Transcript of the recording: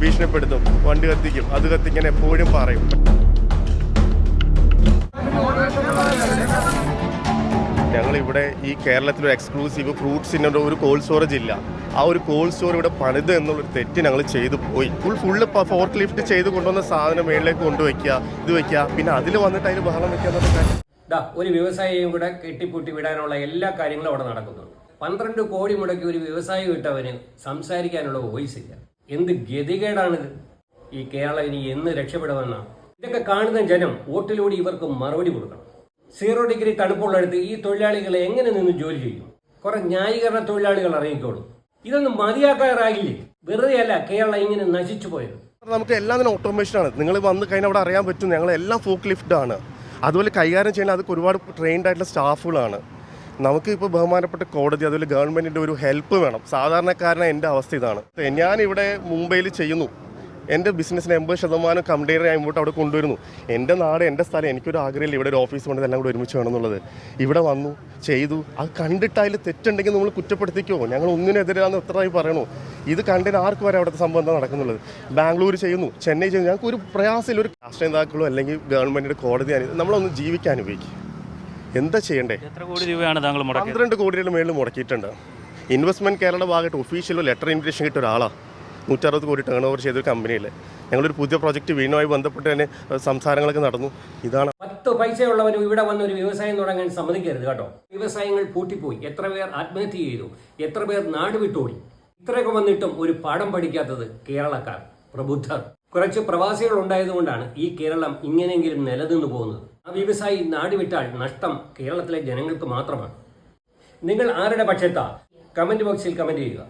ഭീഷണിപ്പെടുത്തും. വണ്ടി കത്തിക്കും. അത് കത്തിക്കാൻ എപ്പോഴും പറയും. ഞങ്ങൾ ഇവിടെ ഈ കേരളത്തിൽ ഒരു എക്സ്ക്ലൂസീവ് ഫ്രൂട്ട്സിന്റെ ഒരു കോൾഡ് സ്റ്റോറേജ് ഇല്ല. ആ ഒരു കോൾഡ് സ്റ്റോർ ഇവിടെ പണിത് എന്നുള്ളൊരു തെറ്റ് ഞങ്ങൾ ചെയ്തു പോയി. ഫുൾ ഫുള്ള് ഫോർക്ക് ലിഫ്റ്റ് ചെയ്ത് കൊണ്ടുവന്ന സാധനം മേളിലേക്ക് കൊണ്ടുവയ്ക്കുക ഇത് വയ്ക്കുക. പിന്നെ അതിൽ വന്നിട്ട് അതിൽ ബഹളം വെക്കുക ദാ ഒരു വ്യവസായിയും കൂടെ കെട്ടിപ്പൂട്ടി വിടാനുള്ള എല്ലാ കാര്യങ്ങളും അവിടെ നടക്കുന്നുണ്ട്. പന്ത്രണ്ട് കോടി മുടക്കി ഒരു വ്യവസായി വിട്ടവന് സംസാരിക്കാനുള്ള വോയിസ് ഇല്ല. എന്ത് ഗതികേടാണിത്? ഈ കേരളം ഇനി എന്ന് രക്ഷപ്പെടുമെന്നാണ് ഇതൊക്കെ കാണുന്ന ജനം വോട്ടിലൂടെ ഇവർക്ക് മറുപടി കൊടുക്കണം. സീറോ ഡിഗ്രി തണുപ്പുള്ളടുത്ത് ഈ തൊഴിലാളികളെ എങ്ങനെ നിന്ന് ജോലി ചെയ്യും? കുറെ ന്യായീകരണ തൊഴിലാളികൾ ഇറങ്ങിക്കോളും. ഇതൊന്നും മതിയാക്കാറാകില്ലേ വെറുതെ അല്ല കേരളം ഇങ്ങനെ നശിച്ചു പോയത്. നമുക്ക് എല്ലാം തന്നെ ഓട്ടോമേഷൻ ആണ്. നിങ്ങൾ വന്ന് കഴിഞ്ഞാൽ അവിടെ അറിയാൻ പറ്റും ഞങ്ങൾ എല്ലാം ഫോക്ക് ആണ്. അതുപോലെ കൈകാര്യം ചെയ്യുന്ന അതൊക്കെ ഒരുപാട് ട്രെയിൻഡ് ആയിട്ടുള്ള സ്റ്റാഫുകളാണ് നമുക്ക് ഇപ്പോൾ ബഹുമാനപ്പെട്ട കോടതി അതുപോലെ ഗവൺമെന്റിന്റെ ഒരു ഹെൽപ്പ് വേണം. സാധാരണക്കാരന എന്റെ അവസ്ഥ ഇതാണ്. ഞാൻ ഇവിടെ മുംബൈയിൽ ചെയ്യുന്നു. എന്റെ ബിസിനസ്സിന് എൺപത് ശതമാനം കമ്പനിയുടെ ഞാൻ ഇങ്ങോട്ട് അവിടെ കൊണ്ടുവരുന്നു. എന്റെ നാട് എന്റെ സ്ഥലം എനിക്കൊരു ആഗ്രഹമില്ല. ഇവിടെ ഒരു ഓഫീസ് വേണ്ടത് എല്ലാം കൂടെ ഒരുമിച്ച് വേണമെന്നുള്ളത്. ഇവിടെ വന്നു ചെയ്തു. അത് കണ്ടിട്ട് തെറ്റുണ്ടെങ്കിൽ നമ്മൾ കുറ്റപ്പെടുത്തിക്കോ? ഞങ്ങൾ ഒന്നിനെതിരാന്ന് എത്രയായി പറയണു. ഇത് കണ്ടിട്ട് ആർക്ക് വരെ അവിടുത്തെ സംഭവം എന്താ നടക്കുന്നുള്ളത്? ബാംഗ്ലൂർ ചെയ്യുന്നു ചെന്നൈ ചെയ്യുന്നു. ഞങ്ങൾക്ക് ഒരു പ്രയാസമില്ല. ഒരു രാഷ്ട്രീയ നേതാക്കളോ അല്ലെങ്കിൽ ഗവൺമെന്റിന്റെ കോടതി നമ്മളൊന്ന് ജീവിക്കാൻ ഉപയോഗിക്കും. എന്താ ചെയ്യണ്ടേ? എത്ര കോടി രൂപയാണ് താങ്കൾ മുടക്കിയത്? പന്ത്രണ്ട് കോടിയുടെ മേളിൽ മുടക്കിയിട്ടുണ്ട്. ഇൻവെസ്റ്റ്മെന്റ് കേരളയുടെ ഭാഗമായിട്ട് ഒഫീഷ്യൽ ലെറ്റർ ഇൻവിറ്റേഷൻ കിട്ടിയ ഒരാളാണ് നൂറ്ററുപത് കോടി ടേൺ ഓവർ ചെയ്തൊരു കമ്പനിയിൽ ഞങ്ങളൊരു പുതിയ പ്രോജക്റ്റ് വീണുമായി ബന്ധപ്പെട്ട് തന്നെ സംസാരങ്ങളൊക്കെ നടന്നു. ഇതാണ് പത്ത് പൈസയുള്ളവരും ഇവിടെ വന്ന് ഒരു വ്യവസായം തുടങ്ങാൻ സമ്മതിക്കരുത് കേട്ടോ. വ്യവസായങ്ങൾ പൂട്ടിപ്പോയി. എത്ര പേർ ആത്മഹത്യ ചെയ്തു? എത്ര പേർ നാട് വിട്ടോടി? ഇത്രയൊക്കെ വന്നിട്ടും ഒരു പാഠം പഠിക്കാത്തത് കേരളക്കാർ. പ്രബുദ്ധർ. കുറച്ച് പ്രവാസികൾ ഉണ്ടായതുകൊണ്ടാണ് ഈ കേരളം ഇങ്ങനെയെങ്കിലും നിലനിന്ന് പോകുന്നത്. ആ വ്യവസായി നാടുവിട്ടാൽ നഷ്ടം കേരളത്തിലെ ജനങ്ങൾക്ക് മാത്രമാണ്. നിങ്ങൾ ആരുടെ പക്ഷത്താ? കമന്റ് ബോക്സിൽ കമന്റ് ചെയ്യുക.